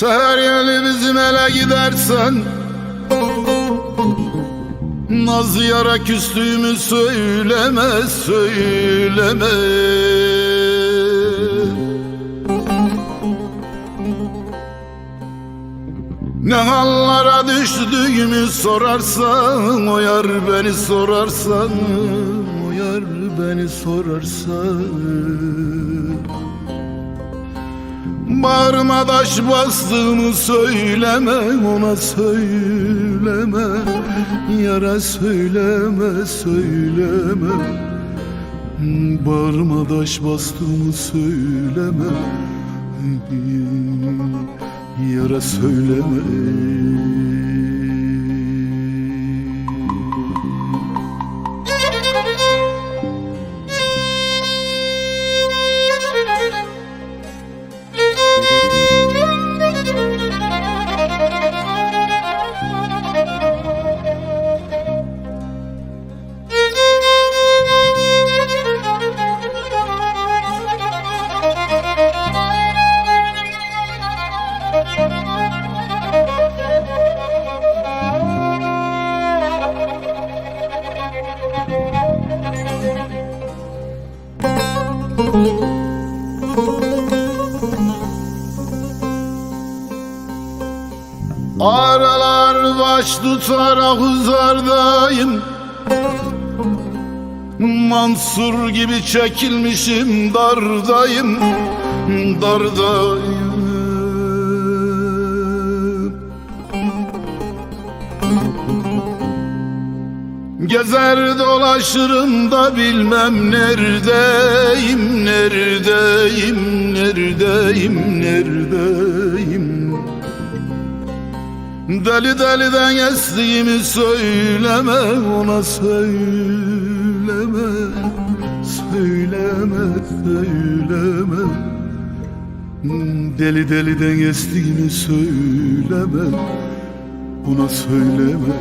Seher yeli bizim ele gidersen Naz yara küstüğümü söyleme söyleme. Ne hallara düştüğümü sorarsan O yar beni sorarsan O yar beni sorarsan Bağrıma taş bastığımı söyleme ona söyleme. Yara söyleme söyleme. Bağrıma taş bastığımı söyleme. Yara söyleme Aralar baş tutarak uzardayım. Mansur gibi çekilmişim dardayım. Dardayım Gezer dolaşırım da bilmem neredeyim Neredeyim, neredeyim, neredeyim. Deli deliden estiğimi söyleme ona söyleme Söyleme söyleme. Deli deliden estiğimi söyleme Ona söyleme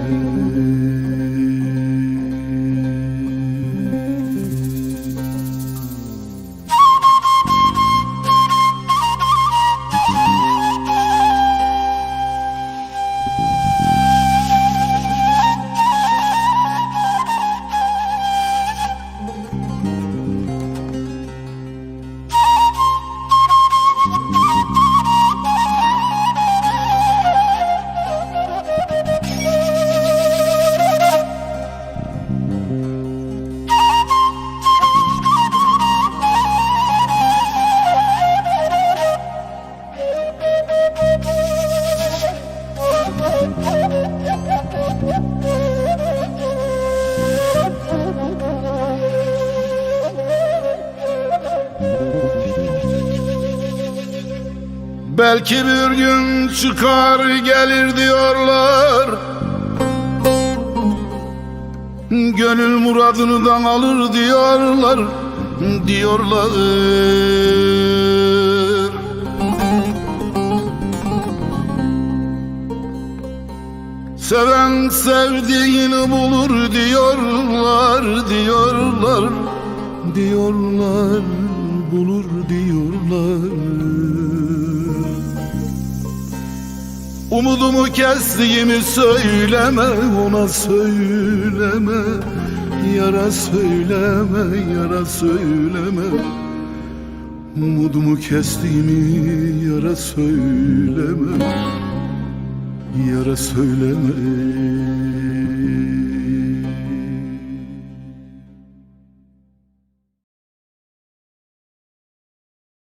Belki bir gün çıkar gelir diyorlar. Gönül muradını alır diyorlar Diyorlar. Seven sevdiğini bulur diyorlar Diyorlar. Diyorlar Bulur diyorlar Umudumu kestiğimi söyleme ona söyleme. Yara söyleme yara söyleme. Umudumu kestiğimi yara söyleme. Yara söyleme